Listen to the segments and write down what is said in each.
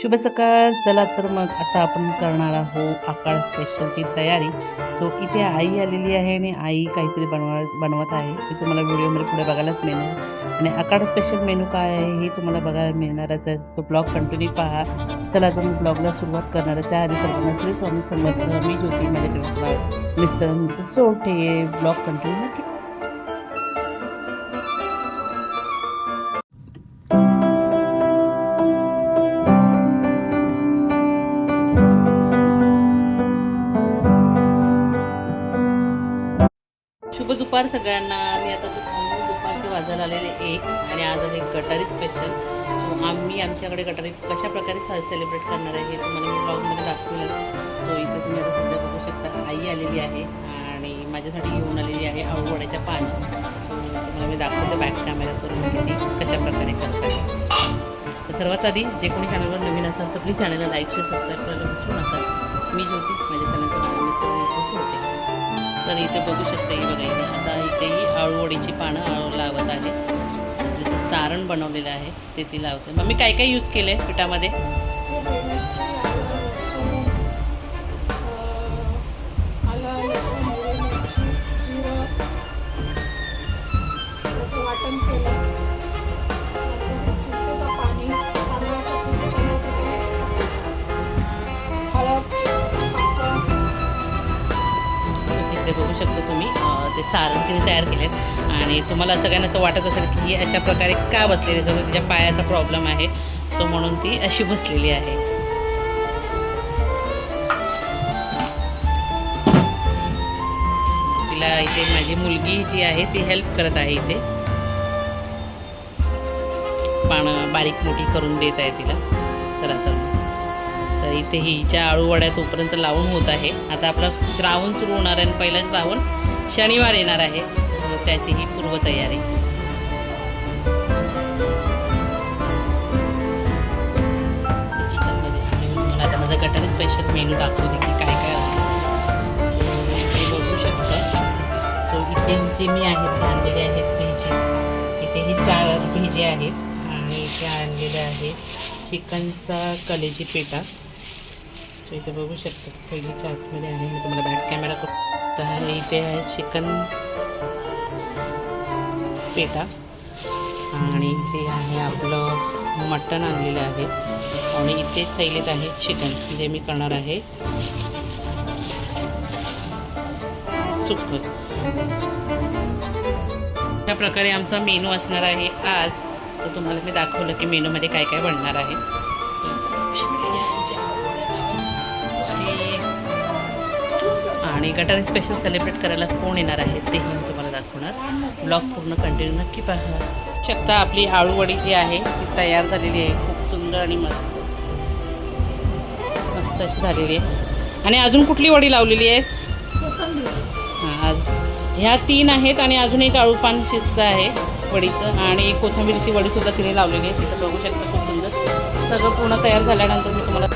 शुभ सकाळ. चला तर मग आता आपण करणार आहोत आकाळ स्पेशलची तयारी. सो इथे आई आलेली आहे आणि आई काहीतरी बनवा बनवत आहे. ते तुम्हाला व्हिडिओमध्ये पुढे बघायलाच मिळणार. आणि आकाळ स्पेशल मेनू काय आहे हे तुम्हाला बघायला मिळणारच आहे. तो ब्लॉग कंटिन्यू पहा. चला तर मग ब्लॉगला सुरुवात करणार आहे. त्याआधी सर्वांना श्री स्वामी समर्थ मी ज्योती माझ्या चॅनलला mister Mrs Sote blog continue नक्की शुभ दुपार सगळ्यांना. मी आता दुपारचे वाजायला आलेले एक आणि आज आहे गटारी स्पेशल सो आम्ही आमच्याकडे गटारी कशा प्रकारे सेलिब्रेट करणार आहे हे तुम्हाला मी ब्लॉगमध्ये दाखवलंच. सो इथं तुम्ही आता सध्या बघू शकता आई आलेली आहे आणि माझ्यासाठी घेऊन आलेली आहे आवडवड्याच्या पान. सो तुम्हाला मी दाखवते बॅक कॅमेरा करून किती कशा प्रकारे करतात. तर सर्वात आधी जे कोणी चॅनलवर नवीन असाल तर प्लीज चॅनलला लाईक शेअर सबस्क्राईब करायला विसरू नका. मी ज्योती माझ्या चॅनलचं तर इथे बघू शकता ही बघा इथे आता इथेही आळूवडीची पानं आळू लावत आहे त्याचं सारण बनवलेलं आहे ते ती लावते. मग मी काय काय यूज केलं आहे पिठामध्ये बघू शकता तुम्ही. ते सारण म्हणजे तिने तयार केले आणि तुम्हाला सगळ्यांना असं वाटत असेल की ही अशा प्रकारे का बसलेली आहे? जर तिच्या पायाचा प्रॉब्लेम आहे. सो म्हणून ती अशी बसलेली आहे. तिला इथे माझी मुलगी जी आहे ती हेल्प करत आहे इथे. पानं बारीक मोठी करून देत आहे तिला. चला तर इथे हिच्या आळूवड्या तोपर्यंत लावून होत आहे. आता आपला श्रावण सुरू होणार आहे आणि पहिला श्रावण शनिवार येणार आहे. त्याची ही पूर्वतयारी. किचनमध्ये आता माझा गटारी स्पेशल मेनू दाखवते की काय काय ते बघू शकता. सो इथे जे मी आहेत आणलेले आहेत भेजी. इथे हे चार भेजे आहेत. आणि इथे आणलेले आहेत चिकनचा कलेजी पेटा सो इथे बघू शकता पहिलीच्या आतमध्ये आहे. मी तुम्हाला बॅक कॅमेरा करू तर इथे आहे चिकन पेटा. आणि इथे आहे आपलं मटण आणलेलं आहे. आणि इथे थैलीत आहे चिकन जे मी करणार आहे. सुक्क अशा प्रकारे आमचा मेनू असणार आहे आज. तर तुम्हाला मी दाखवलं की मेनूमध्ये काय काय बनणार आहे. आणि गटारी स्पेशल सेलिब्रेट करायला कोण येणार आहे तेही मी तुम्हाला दाखवणार. ब्लॉग पूर्ण कंटिन्यू नक्की पहा. शकता आपली आळूवडी जी आहे ती तयार झालेली आहे. खूप सुंदर आणि मस्त. मस्त अशी झालेली आहे. आणि अजून कुठली वडी लावलेली आहेस? हां आज. ह्या तीन आहेत आणि अजून एक आळू पान शिजतं आहे वडीचं. आणि कोथिंबीरची वडीसुद्धा तिने लावलेली आहे. तिथं बघू शकता खूप सुंदर. सगळं पूर्ण तयार झाल्यानंतर मी तुम्हाला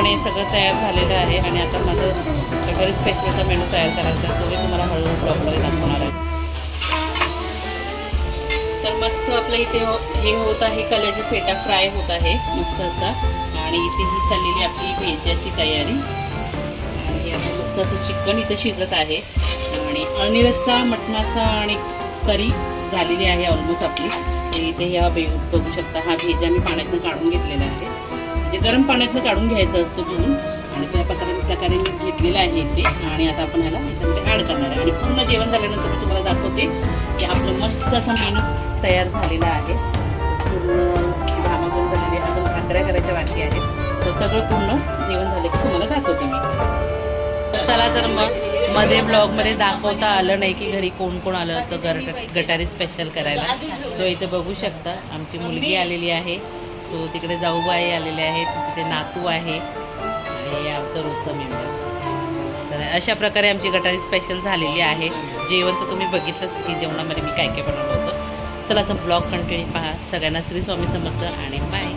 पूर्णपणे सगळं तयार झालेलं आहे आणि आता माझं घरी स्पेशलचा मेनू तयार करायचा आहे तो मी तुम्हाला हळूहळू ब्लॉगमध्ये दाखवणार आहे. तर मस्त आपलं इथे हो हे होत आहे कल्याची फेटा फ्राय होत आहे मस्त असा. आणि इथे ही चाललेली आपली भेजाची तयारी. आणि मस्त असं चिकन इथं शिजत आहे. आणि अळणी मटणाचा आणि करी झालेली आहे ऑलमोस्ट आपली. इथे ह्या बे बघू शकता हा भेजा मी पाण्यातनं काढून घेतलेला आहे. गरम पाण्यातनं काढून घ्यायचं असतं धुवून आणि त्या प्रकारे प्रकारे मी घेतलेलं आहे ते. आणि आता आपण ह्याला याच्यामध्ये ॲड करणार आहे. आणि पूर्ण जेवण झाल्यानंतर मी तुम्हाला दाखवते की आपलं मस्त असा मेनू तयार झालेला आहे. पूर्ण घामाघूम झालेली अजून भाकऱ्या करायच्या बाकी आहेत. तर सगळं पूर्ण जेवण झालं की तुम्हाला दाखवते मी. चला तर मग मध्ये ब्लॉगमध्ये दाखवता आलं नाही की घरी कोण कोण आलं होतं गट गटारी स्पेशल करायला. सो इथे बघू शकता. आमची मुलगी आलेली आहे. सो तिकडे जाऊबाई आलेले आहेत तिथे नातू आहे आणि हे आमचं रोजचं मेंबर तर अशा प्रकारे आमची गटारी स्पेशल झालेली आहे. जेवण तर तुम्ही बघितलंच की जेवणामध्ये मी काय काय बनवलं होतं. चला तर ब्लॉग कंटिन्यू पहा. सगळ्यांना श्री स्वामी समर्थ आणि बाय